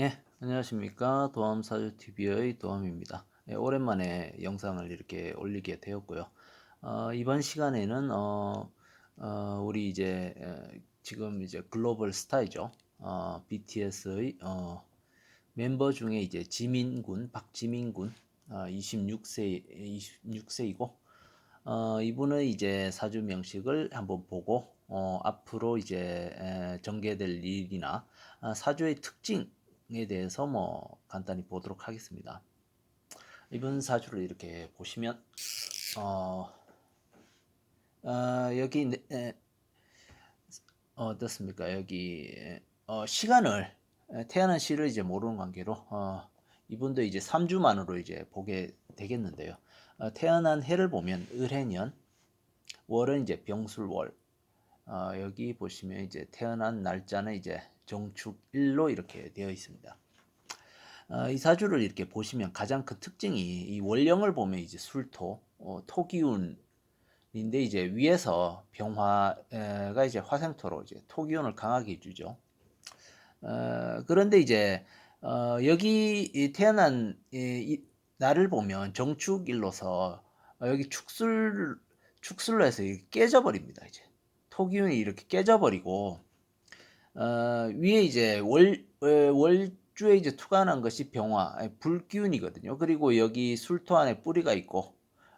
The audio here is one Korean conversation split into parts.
예, 안녕하십니까. 도암사주TV의 도암입니다. 예, 오랜만에 영상을 이렇게 올리게 되었고요. 어, 이번 시간에는, 어, 어, 우리 이제, 에, 지금 이제 글로벌 스타이죠. 어, BTS의, 어, 멤버 중에 이제 지민군, 박지민군, 어, 26세, 26세이고, 어, 이분의 이제 사주 명식을 한번 보고, 어, 앞으로 이제 에, 전개될 일이나 아, 사주의 특징 에 대해서 뭐 간단히 보도록 하겠습니다. 이번 사주를 이렇게 보시면 어, 어, 여기 네- 에, 어떻습니까? 여기 어, 시간을 에, 태어난 시를 이제 모르는 관계로 어, 이분도 이제 3주만으로 이제 보게 되겠는데요. 어, 태어난 해를 보면 을해년, 월은 이제 병술월. 어, 여기 보시면 이제 태어난 날짜는 이제 정축일로 이렇게 되어 있습니다. 어, 이 사주를 이렇게 보시면 가장 큰 특징이 이 원령을 보면 이제 술토, 어, 토기운인데 이제 위에서 병화가 이제 화생토로 이제 토기운을 강하게 해주죠. 어, 그런데 이제 어, 여기 이 태어난 이, 이 날을 보면 정축일로서 어, 여기 축술 축술로 해서 깨져버립니다. 이제 토기운이 이렇게 깨져버리고 어, 위에 이제 월 어, 월주에 이제 투관한 것이 병화 불기운이거든요. 그리고 여기 술토 안에 뿌리가 있고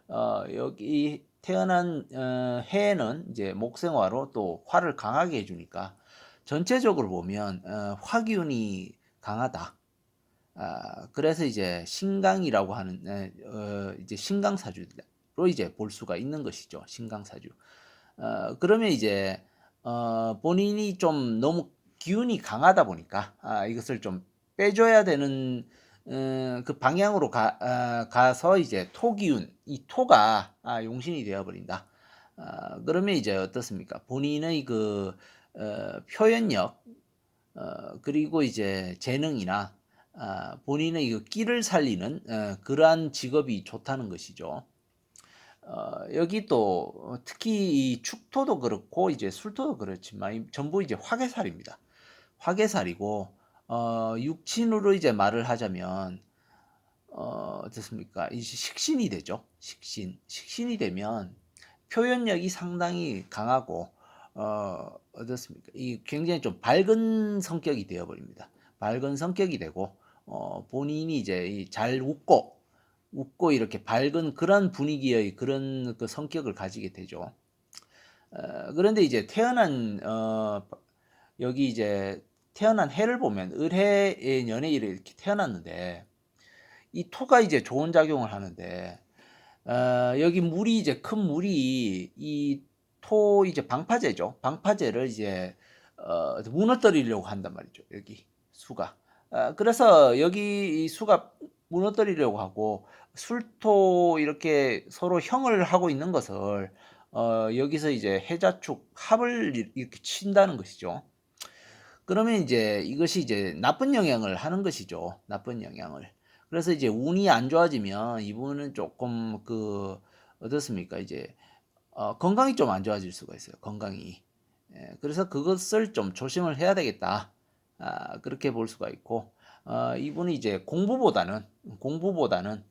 어, 여기 태어난 어, 해는 이제 목생화로 또 화를 강하게 해주니까 전체적으로 보면 어, 화기운이 강하다. 아, 그래서 이제 신강이라고 하는 에, 어, 이제 신강사주로 이제 볼 수가 있는 것이죠. 신강사주. 어, 그러면 이제 어, 본인이 좀 너무 기운이 강하다 보니까 아, 이것을 좀 빼줘야 되는 어, 그 방향으로 가, 아, 가서 이제 토기운 이 토가 아, 용신이 되어버린다. 아, 그러면 이제 어떻습니까? 본인의 그 어, 표현력 어, 그리고 이제 재능이나 아, 본인의 그 끼를 살리는 어, 그러한 직업이 좋다는 것이죠. 어, 여기 또 특히 이 축토도 그렇고 이제 술토도 그렇지만 전부 이제 화개살입니다. 화개살이고 어, 육친으로 이제 말을 하자면 어, 어떻습니까? 이 식신이 되죠. 식신. 식신이 되면 표현력이 상당히 강하고 어, 어떻습니까? 이 굉장히 좀 밝은 성격이 되어 버립니다. 밝은 성격이 되고 어, 본인이 이제 잘 웃고 웃고 이렇게 밝은 그런 분위기의 그런 그 성격을 가지게 되죠. 어, 그런데 이제 태어난 어, 여기 이제 태어난 해를 보면 을해의 연예일에 이렇게 태어났는데 이 토가 이제 좋은 작용을 하는데 어, 여기 물이 이제 큰 물이 이 토 이제 방파제죠. 방파제를 이제 어, 무너뜨리려고 한단 말이죠. 여기 수가. 어, 그래서 여기 이 수가 무너뜨리려고 하고 술토 이렇게 서로 형을 하고 있는 것을 어, 여기서 이제 해자축 합을 이렇게 친다는 것이죠. 그러면 이제 이것이 이제 나쁜 영향을 하는 것이죠. 나쁜 영향을. 그래서 이제 운이 안 좋아지면 이분은 조금 그 어떻습니까? 이제 어, 건강이 좀 안 좋아질 수가 있어요. 건강이. 예, 그래서 그것을 좀 조심을 해야 되겠다. 아, 그렇게 볼 수가 있고 어, 이분이 이제 공부보다는 공부보다는 어,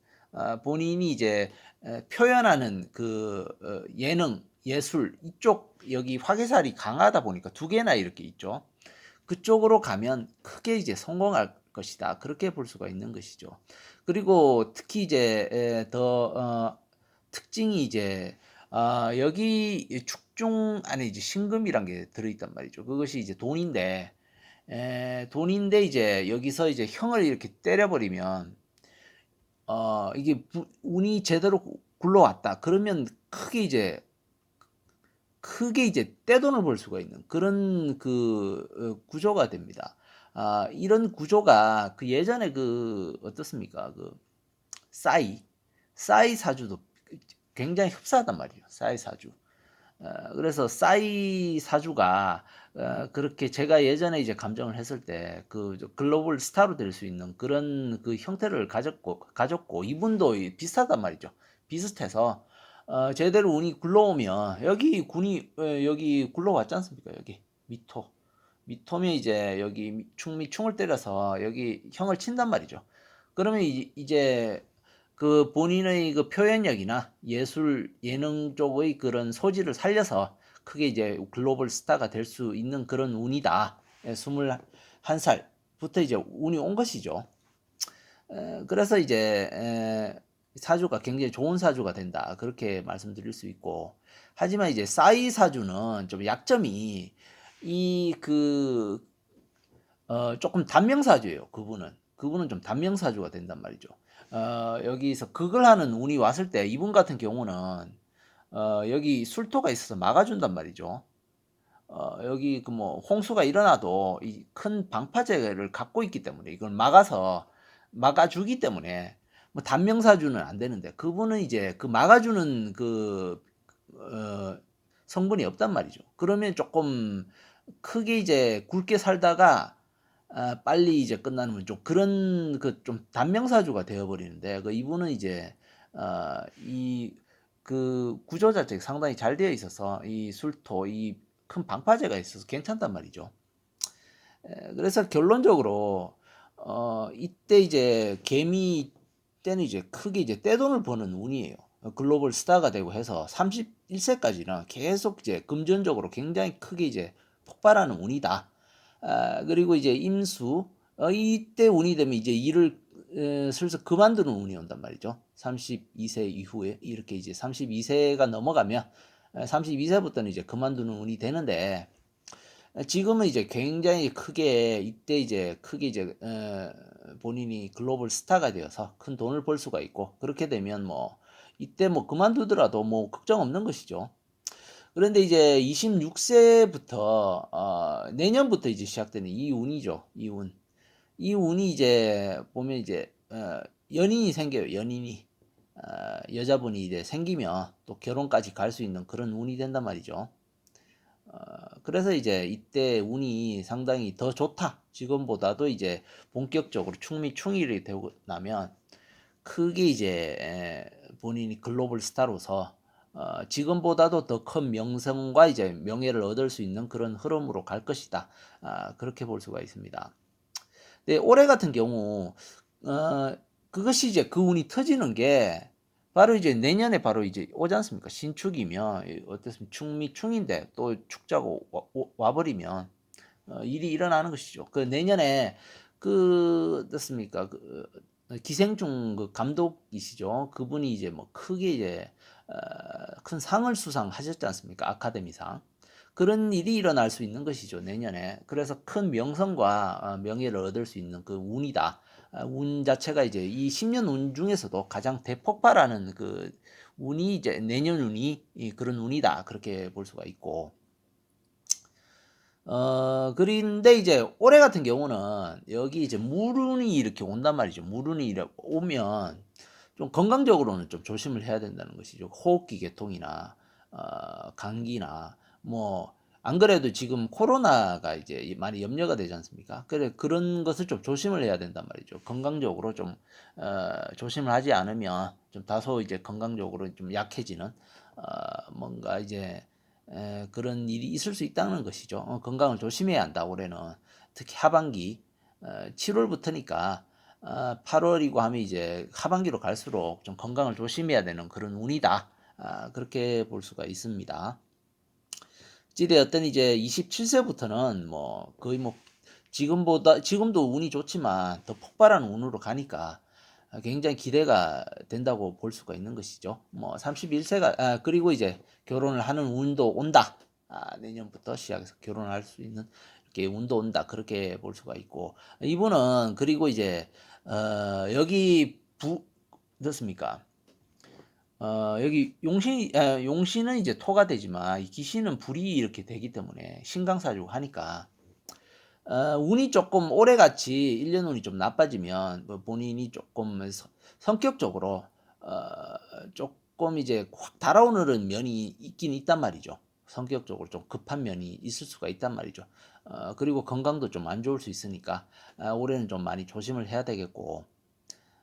본인이 이제 에, 표현하는 그 어, 예능, 예술 이쪽 여기 화개살이 강하다 보니까 두 개나 이렇게 있죠. 그쪽으로 가면 크게 이제 성공할 것이다. 그렇게 볼 수가 있는 것이죠. 그리고 특히 이제 에, 더 어, 특징이 이제 어, 여기 축중 안에 이제 신금이란 게 들어있단 말이죠. 그것이 이제 돈인데 에, 돈인데 이제 여기서 이제 형을 이렇게 때려버리면 어, 이게 부, 운이 제대로 굴러왔다. 그러면 크게 이제 크게 이제 떼돈을 벌 수가 있는 그런 그 어, 구조가 됩니다. 아, 이런 구조가 그 예전에 그 어떻습니까? 그 싸이 싸이 사주도 굉장히 흡사하단 말이에요. 싸이 사주. 어, 그래서 싸이 사주가 어, 그렇게 제가 예전에 이제 감정을 했을 때 그 글로벌 스타로 될 수 있는 그런 그 형태를 가졌고 가졌고 이분도 비슷하단 말이죠. 비슷해서 어, 제대로 운이 굴러오면 여기 군이 어, 여기 굴러왔지 않습니까? 여기 미토 미토면 이제 여기 충미 충을 때려서 여기 형을 친단 말이죠. 그러면 이- 이제 그 본인의 그 표현력이나 예술 예능 쪽의 그런 소질을 살려서 크게 이제 글로벌 스타가 될 수 있는 그런 운이다. 예, 21살부터 이제 운이 온 것이죠. 에, 그래서 이제 에, 사주가 굉장히 좋은 사주가 된다. 그렇게 말씀드릴 수 있고. 하지만 이제 싸이 사주는 좀 약점이 이 그 어, 조금 단명사주예요. 그분은. 그분은 좀 단명사주가 된단 말이죠. 어, 여기서 그걸 하는 운이 왔을 때 이분 같은 경우는 어, 여기 술토가 있어서 막아준단 말이죠. 어, 여기 그 뭐 홍수가 일어나도 이 큰 방파제를 갖고 있기 때문에 이걸 막아서 막아주기 때문에 뭐 단명사주는 안 되는데 그분은 이제 그 막아주는 그 어, 성분이 없단 말이죠. 그러면 조금 크게 이제 굵게 살다가 아, 빨리 이제 끝나는 좀 그런 그 좀 단명사주가 되어버리는데 그 이분은 이제 어, 이 그 구조 자체가 상당히 잘 되어 있어서 이 술토 이 큰 방파제가 있어서 괜찮단 말이죠. 에, 그래서 결론적으로 어, 이때 이제 개미 때는 이제 크게 이제 떼돈을 버는 운이에요. 글로벌 스타가 되고 해서 31세까지는 계속 이제 금전적으로 굉장히 크게 이제 폭발하는 운이다. 아, 그리고 이제 임수 어, 이때 운이 되면 이제 일을 에, 슬슬 그만두는 운이 온단 말이죠. 32세 이후에 이렇게 이제 32세가 넘어가면 32세부터는 이제 그만두는 운이 되는데 지금은 이제 굉장히 크게 이때 이제 크게 이제 어, 본인이 글로벌 스타가 되어서 큰 돈을 벌 수가 있고 그렇게 되면 뭐 이때 뭐 그만두더라도 뭐 걱정 없는 것이죠. 그런데 이제 26세부터 어, 내년부터 이제 시작되는 이 운이죠. 이 운. 이 운이 이제 보면 이제 어, 연인이 생겨요. 연인이 어, 여자분이 이제 생기면 또 결혼까지 갈 수 있는 그런 운이 된단 말이죠. 어, 그래서 이제 이때 운이 상당히 더 좋다. 지금보다도 이제 본격적으로 충미 충일이 되고 나면 크게 이제 에, 본인이 글로벌 스타로서 어, 지금보다도 더 큰 명성과 이제 명예를 얻을 수 있는 그런 흐름으로 갈 것이다. 아, 그렇게 볼 수가 있습니다. 근데 올해 같은 경우 어, 그것이 이제 그 운이 터지는 게 바로 이제 내년에 바로 이제 오지 않습니까? 신축이면 어떻습니까? 충미 충인데 또 축자가 와, 와버리면 어, 일이 일어나는 것이죠. 그 내년에 그 어떻습니까? 그 어, 기생충 그 감독이시죠. 그분이 이제 뭐 크게 이제 어, 큰 상을 수상하셨지 않습니까? 아카데미상. 그런 일이 일어날 수 있는 것이죠, 내년에. 그래서 큰 명성과 어, 명예를 얻을 수 있는 그 운이다. 아, 운 자체가 이제 이 10년 운 중에서도 가장 대폭발하는 그 운이 이제 내년 운이 그런 운이다. 그렇게 볼 수가 있고. 어, 그런데 이제 올해 같은 경우는 여기 이제 물운이 이렇게 온단 말이죠. 물운이 오면 좀 건강적으로는 좀 조심을 해야 된다는 것이죠. 호흡기 계통이나 어, 감기나 뭐 안 그래도 지금 코로나가 이제 많이 염려가 되지 않습니까? 그래 그런 것을 좀 조심을 해야 된단 말이죠. 건강적으로 좀 어, 조심을 하지 않으면 좀 다소 이제 건강적으로 좀 약해지는 어, 뭔가 이제 에, 그런 일이 있을 수 있다는 것이죠. 어, 건강을 조심해야 한다. 올해는 특히 하반기 어, 7월부터니까 어, 8월이고 하면 이제 하반기로 갈수록 좀 건강을 조심해야 되는 그런 운이다. 아, 그렇게 볼 수가 있습니다. 찌되었던 이제 27세부터는 뭐 거의 뭐 지금보다 지금도 운이 좋지만 더 폭발하는 운으로 가니까 굉장히 기대가 된다고 볼 수가 있는 것이죠. 뭐 31세가 아, 그리고 이제 결혼을 하는 운도 온다. 아, 내년부터 시작해서 결혼할 수 있는 이렇게 운도 온다. 그렇게 볼 수가 있고 이분은 그리고 이제 어, 여기 부 어떻습니까? 어, 여기 용신, 아, 용신은 이제 토가 되지만 이 기신은 불이 이렇게 되기 때문에 신강사주고 하니까 어, 운이 조금 올해같이 1년 운이 좀 나빠지면 뭐 본인이 조금 서, 성격적으로 어, 조금 이제 확 달아오르는 면이 있긴 있단 말이죠. 성격적으로 좀 급한 면이 있을 수가 있단 말이죠. 어, 그리고 건강도 좀 안 좋을 수 있으니까 아, 올해는 좀 많이 조심을 해야 되겠고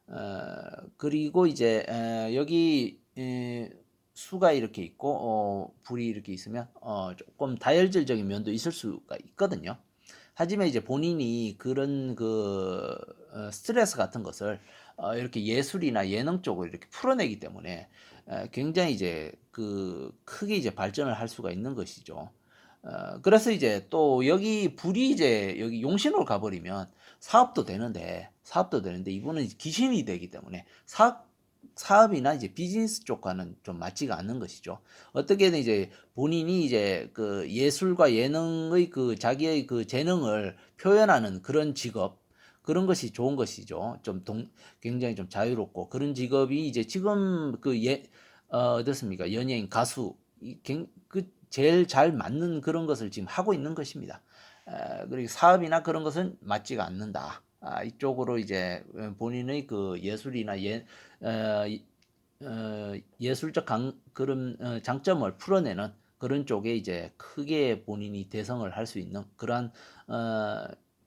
어, 그리고 이제 에, 여기 에, 수가 이렇게 있고 어, 불이 이렇게 있으면 어, 조금 다혈질적인 면도 있을 수가 있거든요. 하지만 이제 본인이 그런 그 어, 스트레스 같은 것을 어, 이렇게 예술이나 예능 쪽으로 이렇게 풀어내기 때문에 에, 굉장히 이제 그 크게 이제 발전을 할 수가 있는 것이죠. 어, 그래서 이제 또 여기 불이 이제 여기 용신으로 가버리면 사업도 되는데 사업도 되는데 이분은 귀신이 되기 때문에 사업 사업이나 이제 비즈니스 쪽과는 좀 맞지가 않는 것이죠. 어떻게든 이제 본인이 이제 그 예술과 예능의 그 자기의 그 재능을 표현하는 그런 직업 그런 것이 좋은 것이죠. 좀 동, 굉장히 좀 자유롭고 그런 직업이 이제 지금 그 예, 어, 어떻습니까? 연예인, 가수, 이, 갱- 그 제일 잘 맞는 그런 것을 지금 하고 있는 것입니다. 에, 그리고 사업이나 그런 것은 맞지가 않는다. 아, 이쪽으로 이제 본인의 그 예술이나 예, 어, 이- 어, 예술적 강, 그런 어, 장점을 풀어내는 그런 쪽에 이제 크게 본인이 대성을 할 수 있는 그러한 어,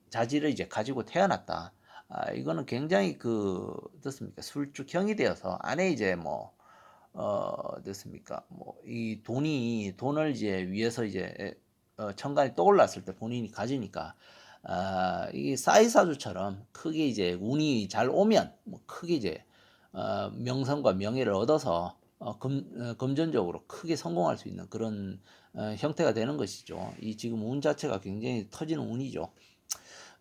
자질을 이제 가지고 태어났다. 아, 이거는 굉장히 그 어떻습니까? 술축형이 되어서 안에 이제 뭐 어, 어떻습니까? 뭐 이 돈이 돈을 이제 위해서 이제 어, 천간이 떠올랐을 때 본인이 가지니까 아, 이게 싸이사주처럼 크게 이제 운이 잘 오면 뭐 크게 이제 어, 명성과 명예를 얻어서 어, 금, 어, 금전적으로 크게 성공할 수 있는 그런 어, 형태가 되는 것이죠. 이 지금 운 자체가 굉장히 터지는 운이죠.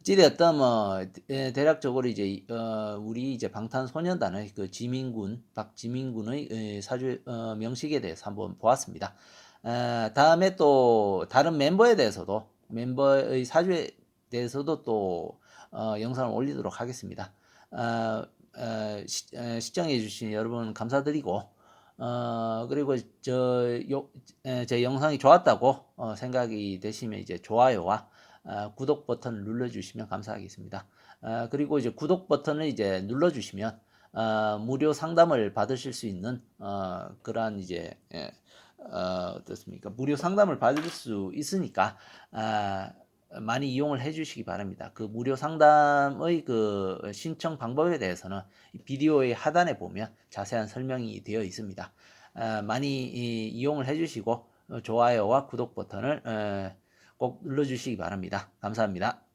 어찌되었든 뭐 대- 대략적으로 이제 어, 우리 이제 방탄소년단의 그 지민군 박지민군의 에, 사주 어, 명식에 대해서 한번 보았습니다. 어, 다음에 또 다른 멤버에 대해서도 멤버의 사주에 대해서도 또 어, 영상을 올리도록 하겠습니다. 어, 어, 시, 어, 시청해 주신 여러분 감사드리고 어, 그리고 저, 요, 에, 제 영상이 좋았다고 어, 생각이 되시면 이제 좋아요와 어, 구독 버튼을 눌러주시면 감사하겠습니다. 어, 그리고 이제 구독 버튼을 이제 눌러주시면 어, 무료 상담을 받으실 수 있는 어, 그러한 이제 예, 어, 어떻습니까? 무료 상담을 받을 수 있으니까 아, 많이 이용을 해주시기 바랍니다. 그 무료 상담의 그 신청 방법에 대해서는 이 비디오의 하단에 보면 자세한 설명이 되어 있습니다. 아, 많이 이, 이용을 해주시고 어, 좋아요와 구독 버튼을 에, 꼭 눌러주시기 바랍니다. 감사합니다.